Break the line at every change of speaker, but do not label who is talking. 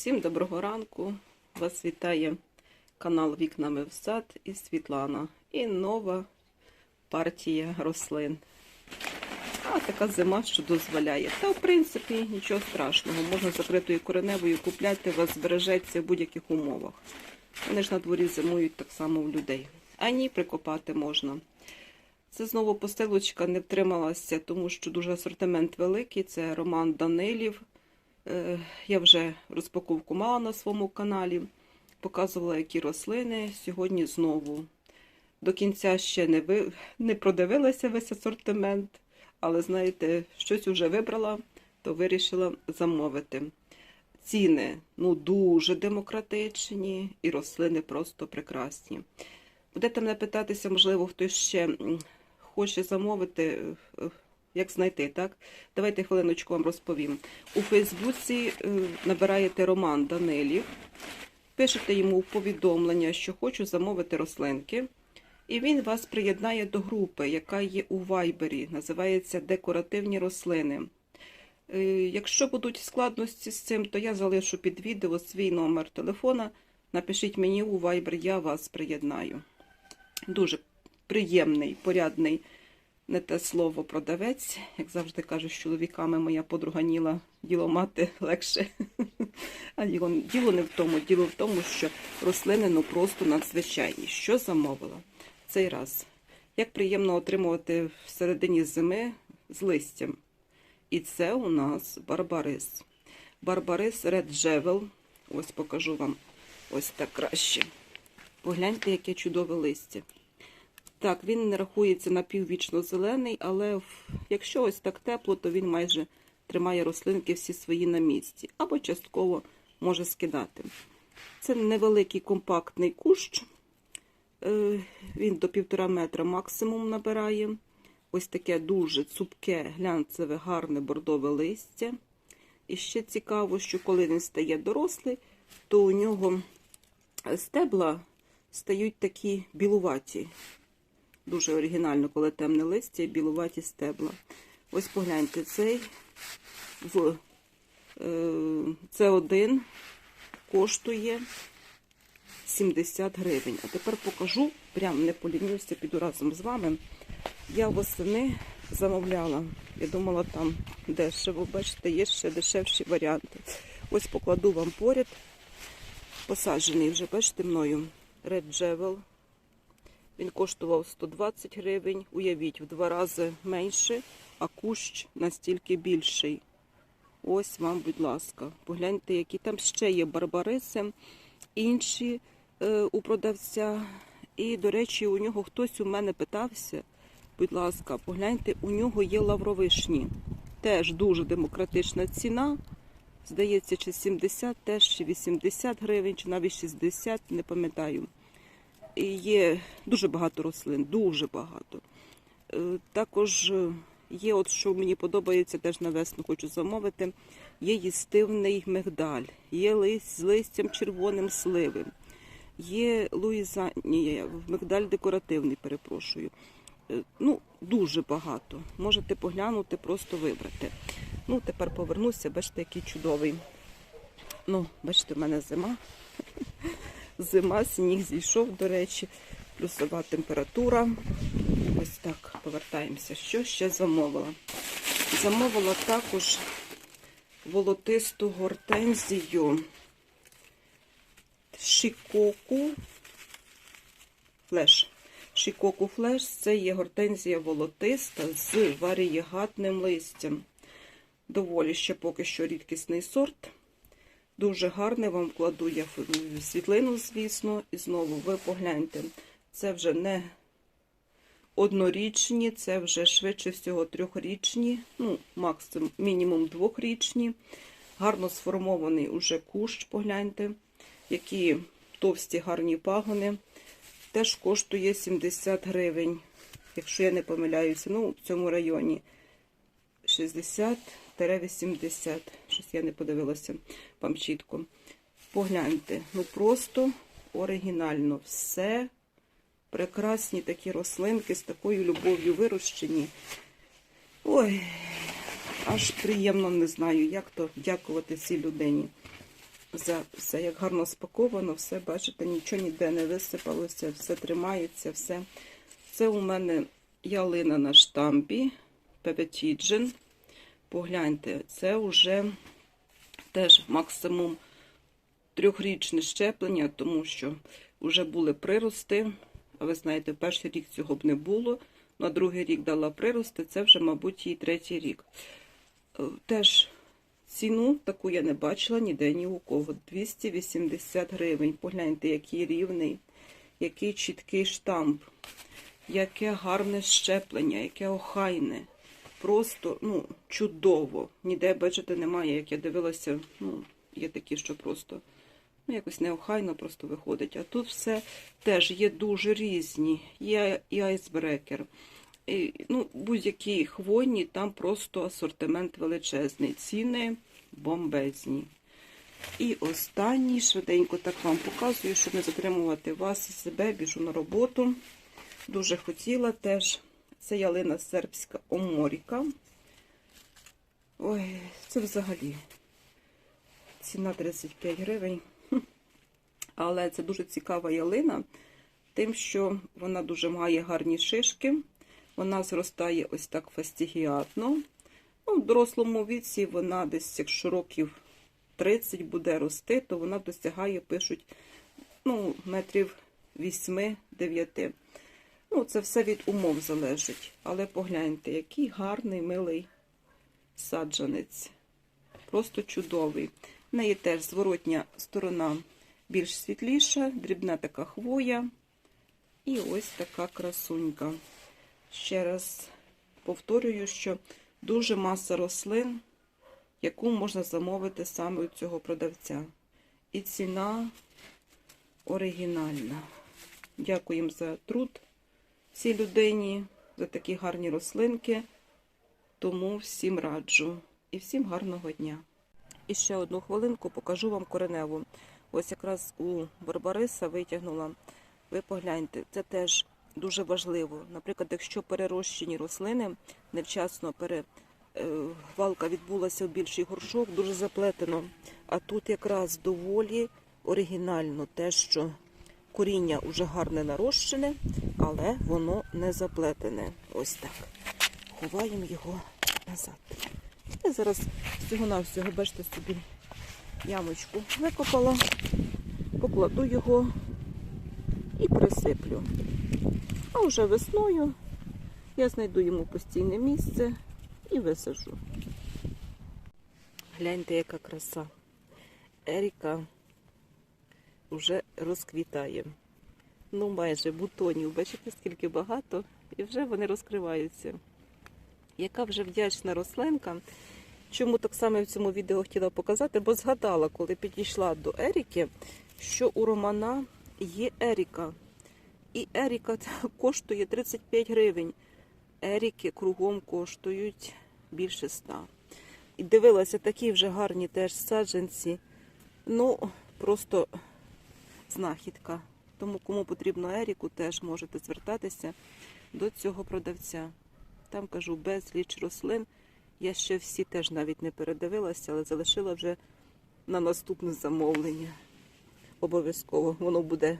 Всім доброго ранку. Вас вітає канал Вікнами в сад і Світлана. І нова партія рослин. А така зима, що дозволяє. Та, в принципі, нічого страшного. Можна закритою кореневою купляти, вас збережеться в будь-яких умовах. Вони ж на дворі зимують так само в людей. А ні, прикопати можна. Це знову постелочка не втрималася, тому що дуже асортимент великий. Це Роман Данилів. Е, Я вже розпаковку мала на своєму каналі, показувала, які рослини. Сьогодні знову. До кінця ще не, ви... не продивилася весь асортимент, але знаєте, щось вже вибрала, то вирішила замовити. Ціни ну, дуже демократичні і рослини просто прекрасні. Будете мене питатися, можливо, хтось ще хоче замовити, е, як знайти, так? Давайте хвилиночку вам розповім. У Фейсбуці е, набираєте Роман Данилів, пишете йому повідомлення, що хочу замовити рослинки, і він вас приєднає до групи, яка є у Вайбері, називається Декоративні рослини. Е, Якщо будуть складності з цим, то я залишу під відео свій номер телефона. Напишіть мені у Viber, я вас приєднаю. Дуже приємний, порядний, не те слово продавець. Як завжди кажу, з чоловіками моя подруга Ніла діло мати легше. А діло, діло не в тому, діло в тому, що рослини ну просто надзвичайні. Що замовила цей раз? Як приємно отримувати в середині зими з листям. І це у нас барбарис. Барбарис Red Jewel. Ось покажу вам ось так краще. Погляньте, яке чудове листя. Так, він не рахується напіввічно зелений, але якщо ось так тепло, то він майже тримає рослинки всі свої на місці, або частково може скидати. Це невеликий компактний кущ. Е, Він до півтора метра максимум набирає. Ось таке дуже цупке, глянцеве, гарне бордове листя. І ще цікаво, що коли він стає дорослий, то у нього стебла стають такі білуваті. Дуже оригінально, коли темне листя і білуваті стебла. Ось погляньте, цей в, е, це один коштує 70 гривень. А тепер покажу, прям не полінюся, піду разом з вами. Я восени замовляла. Я думала, там дешево. Бачите, є ще дешевші варіанти. Ось покладу вам поряд. Посаджений вже, бачите, мною Red Jewel. Він коштував 120 гривень. Уявіть, в два рази менше, а кущ настільки більший. Ось вам, будь ласка, погляньте, які там ще є барбариси, інші е, у продавця. І, до речі, у нього хтось у мене питався. Будь ласка, погляньте, у нього є лавровишні. Теж дуже демократична ціна. Здається, чи 70, теж чи 80 гривень, чи навіть 60, не пам'ятаю. Є дуже багато рослин, дуже багато. Е, Також е, є, от що мені подобається, теж на весну хочу замовити. Є їстивний мигдаль, є лист з листям червоним сливи, є Луїза... Ні, мигдаль декоративний, перепрошую. Е, Ну, дуже багато. Можете поглянути, просто вибрати. Ну, тепер повернуся, бачите, який чудовий. Ну, бачите, в мене зима. Зима, сніг зійшов, до речі, плюсова температура. Ось так повертаємося. Що ще замовила? Замовила також волотисту гортензію Шикоку флеш. Шикоку флеш це є гортензія волотиста з варієгатним листям. Доволі ще поки що рідкісний сорт. Дуже гарний вам кладу я світлину, звісно, і знову ви погляньте. Це вже не однорічні, це вже швидше всього трьохрічні, ну, максимум, мінімум двохрічні. Гарно сформований уже кущ, погляньте, які товсті гарні пагони. Теж коштує 70 гривень, якщо я не помиляюся, ну, в цьому районі 60-80. Щось я не подивилася вам чітко. Погляньте, ну просто оригінально. Все прекрасні такі рослинки з такою любов'ю вирощені. Ой, аж приємно не знаю, як то дякувати цій людині. за все як гарно спаковано, все, бачите, нічого ніде не висипалося, все тримається, все. Це у мене ялина на штампі, Пепетіджен. Погляньте, це вже теж максимум трьохрічне щеплення, тому що вже були прирости. А ви знаєте, перший рік цього б не було. На другий рік дала прирости, це вже, мабуть, їй третій рік. Е, Теж ціну таку я не бачила ніде ні у кого. 280 гривень. Погляньте, який рівний, який чіткий штамп, яке гарне щеплення, яке охайне. Просто ну, чудово. Ніде, бачите, немає, як я дивилася, ну, є такі, що просто ну, якось неохайно просто виходить. А тут все теж є дуже різні. Є і айсбрекер. І, ну, будь-які хвойні, там просто асортимент величезний. Ціни бомбезні. І останній, швиденько так вам показую, щоб не затримувати вас і себе, біжу на роботу. Дуже хотіла теж. Це ялина сербська оморіка. Ой, це взагалі ціна 35 гривень. Але це дуже цікава ялина, тим, що вона дуже має гарні шишки. Вона зростає ось так фастігіатно. Ну, в дорослому віці вона десь, якщо років 30 буде рости, то вона досягає, пишуть, ну, метрів 8-9. Ну, це все від умов залежить. Але погляньте, який гарний, милий саджанець. Просто чудовий. В неї теж зворотня сторона більш світліша, дрібна така хвоя. І ось така красунька. Ще раз повторюю, що дуже маса рослин, яку можна замовити саме у цього продавця. І ціна оригінальна. Дякуємо за труд цій людині, за такі гарні рослинки. Тому всім раджу і всім гарного дня. І ще одну хвилинку покажу вам кореневу. Ось якраз у Барбариса витягнула. Ви погляньте, це теж дуже важливо. Наприклад, якщо перерощені рослини невчасно пере, е, відбулася в більший горшок, дуже заплетено. А тут якраз доволі оригінально те, що коріння вже гарне нарощене, але воно не заплетене. Ось так. Ховаємо його назад. Я зараз всього-навсього, бачите, собі ямочку викопала, покладу його і присиплю. А вже весною я знайду йому постійне місце і висажу. Гляньте, яка краса. Еріка вже розквітає. Ну, майже бутонів. Бачите, скільки багато, і вже вони розкриваються. Яка вже вдячна рослинка. Чому так само в цьому відео хотіла показати? Бо згадала, коли підійшла до Еріки, що у Романа є Еріка. І Еріка коштує 35 гривень. Еріки кругом коштують більше 100. І дивилася, такі вже гарні теж саджанці. Ну, просто знахідка. Тому кому потрібно Еріку, теж можете звертатися до цього продавця. Там кажу безліч рослин. Я ще всі теж навіть не передивилася, але залишила вже на наступне замовлення. Обов'язково воно буде